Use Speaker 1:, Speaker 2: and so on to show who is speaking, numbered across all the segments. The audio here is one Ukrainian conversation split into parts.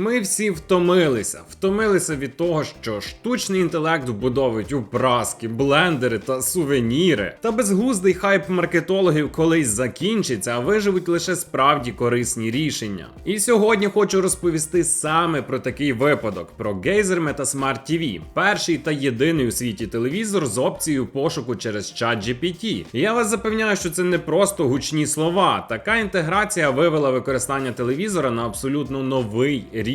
Speaker 1: Ми всі втомилися. Втомилися від того, що штучний інтелект вбудовують у праски, блендери та сувеніри. Та безглуздий хайп маркетологів колись закінчиться, а виживуть лише справді корисні рішення. І сьогодні хочу розповісти саме про такий випадок: про Geyser Metasmart TV, перший та єдиний у світі телевізор з опцією пошуку через чат GPT. Я вас запевняю, що це не просто гучні слова. Така інтеграція вивела використання телевізора на абсолютно новий рівень.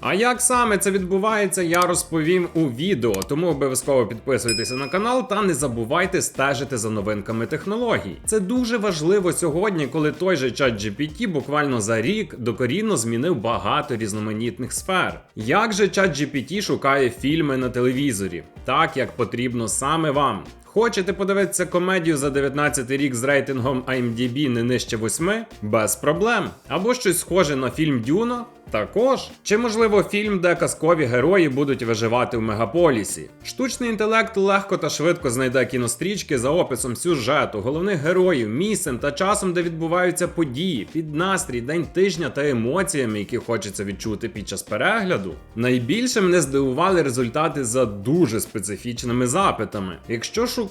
Speaker 1: А як саме це відбувається, я розповім у відео. Тому обов'язково підписуйтеся на канал та не забувайте стежити за новинками технологій. Це дуже важливо сьогодні, коли той же чат GPT буквально за рік докорінно змінив багато різноманітних сфер. Як же чат GPT шукає фільми на телевізорі, так як потрібно саме вам? Хочете подивитися комедію за 19 рік з рейтингом IMDb не нижче 8? Без проблем. Або щось схоже на фільм Дюна? Також. Чи можливо фільм, де казкові герої будуть виживати в мегаполісі? Штучний інтелект легко та швидко знайде кінострічки за описом сюжету, головних героїв, місцем та часом, де відбуваються події, під настрій, день тижня та емоціями, які хочеться відчути під час перегляду. Найбільше мене здивували результати за дуже специфічними запитами. Якщо шукати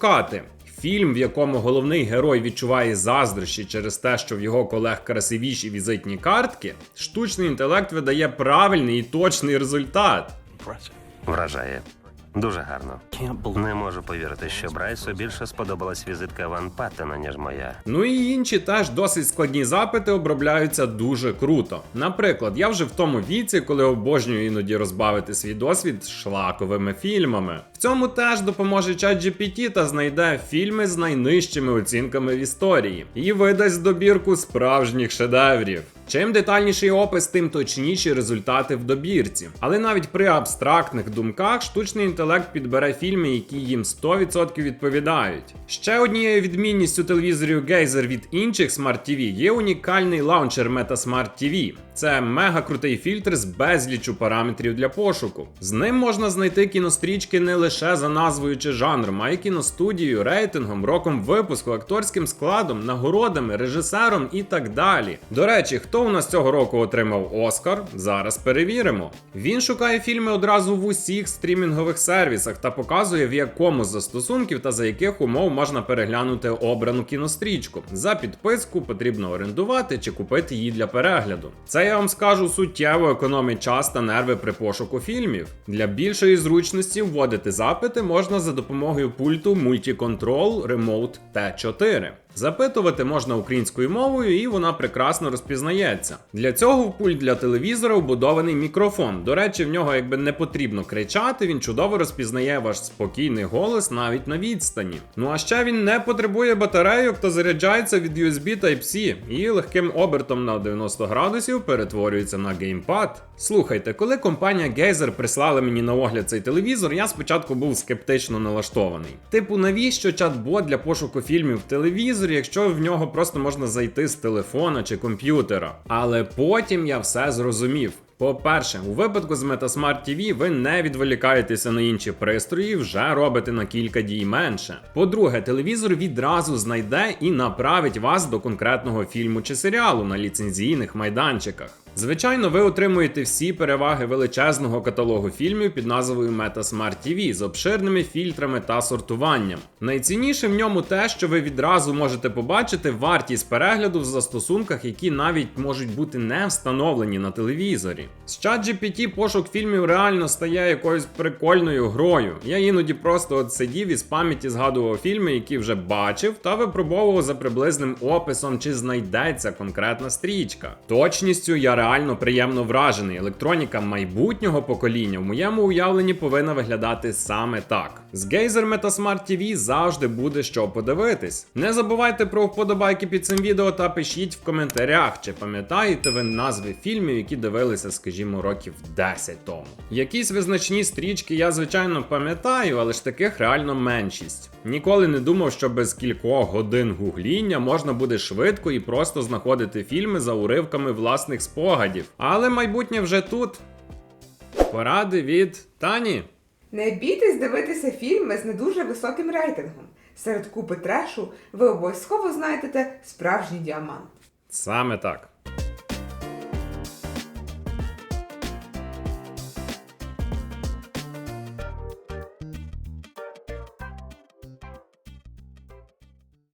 Speaker 1: Фільм, в якому головний герой відчуває заздрощі через те, що в його колег красивіші візитні картки, штучний інтелект видає правильний і точний результат.
Speaker 2: Вражає. Дуже гарно. Не можу повірити, що Брайсу більше сподобалась візитка Ван Паттена, ніж моя.
Speaker 1: Ну і інші теж досить складні запити обробляються дуже круто. Наприклад, я вже в тому віці, коли обожнюю іноді розбавити свій досвід шлаковими фільмами. В цьому теж допоможе ChatGPT та знайде фільми з найнижчими оцінками в історії і видасть добірку справжніх шедеврів. Чим детальніший опис, тим точніші результати в добірці. Але навіть при абстрактних думках штучний інтелект підбере фільми, які їм 100% відповідають. Ще однією відмінністю телевізорів Geyser від інших Smart TV є унікальний лаунчер MetaSmart TV. Це мега крутий фільтр з безлічу параметрів для пошуку. З ним можна знайти кінострічки не лише за назвою чи жанром, а й кіностудією, рейтингом, роком випуску, акторським складом, нагородами, режисером і так далі. До речі, хто у нас цього року отримав Оскар? Зараз перевіримо. Він шукає фільми одразу в усіх стрімінгових сервісах та показує, в якому з застосунків та за яких умов можна переглянути обрану кінострічку. За підписку потрібно орендувати чи купити її для перегляду. Це я вам скажу суттєво економить час та нерви при пошуку фільмів. Для більшої зручності вводити запити можна за допомогою пульту Multi-Control Remote T4. Запитувати можна українською мовою, і вона прекрасно розпізнається. Для цього в пульт для телевізора вбудований мікрофон. До речі, в нього якби не потрібно кричати, він чудово розпізнає ваш спокійний голос навіть на відстані. Ну а ще він не потребує батарейок та заряджається від USB Type-C і легким обертом на 90 градусів перетворюється на геймпад. Слухайте, коли компанія Geyser прислала мені на огляд цей телевізор, я спочатку був скептично налаштований. Типу, навіщо чат-бот для пошуку фільмів в телевізорі, якщо в нього просто можна зайти з телефона чи комп'ютера? Але потім я все зрозумів. По-перше, у випадку з Metasmart TV ви не відволікаєтеся на інші пристрої, вже робите на кілька дій менше. По-друге, телевізор відразу знайде і направить вас до конкретного фільму чи серіалу на ліцензійних майданчиках. Звичайно, ви отримуєте всі переваги величезного каталогу фільмів під назвою Metasmart TV з обширними фільтрами та сортуванням. Найцінніше в ньому те, що ви відразу можете побачити вартість перегляду в застосунках, які навіть можуть бути не встановлені на телевізорі. З ChatGPT пошук фільмів реально стає якоюсь прикольною грою. Я іноді просто от сидів і з пам'яті згадував фільми, які вже бачив, та випробовував за приблизним описом, чи знайдеться конкретна стрічка. Точністю я реально приємно вражений. Електроніка майбутнього покоління в моєму уявленні повинна виглядати саме так. З Geyser Metasmart TV завжди буде що подивитись. Не забувайте про вподобайки під цим відео та пишіть в коментарях, чи пам'ятаєте ви назви фільмів, які дивилися, скажімо, років 10 тому. Якісь визначні стрічки я, звичайно, пам'ятаю, але ж таких реально меншість. Ніколи не думав, що без кількох годин гугління можна буде швидко і просто знаходити фільми за уривками власних спогадів. Але майбутнє вже тут. Поради від Тані.
Speaker 3: Не бійтесь дивитися фільми з не дуже високим рейтингом. Серед купи трешу ви обов'язково знайдете справжній діамант.
Speaker 1: Саме так.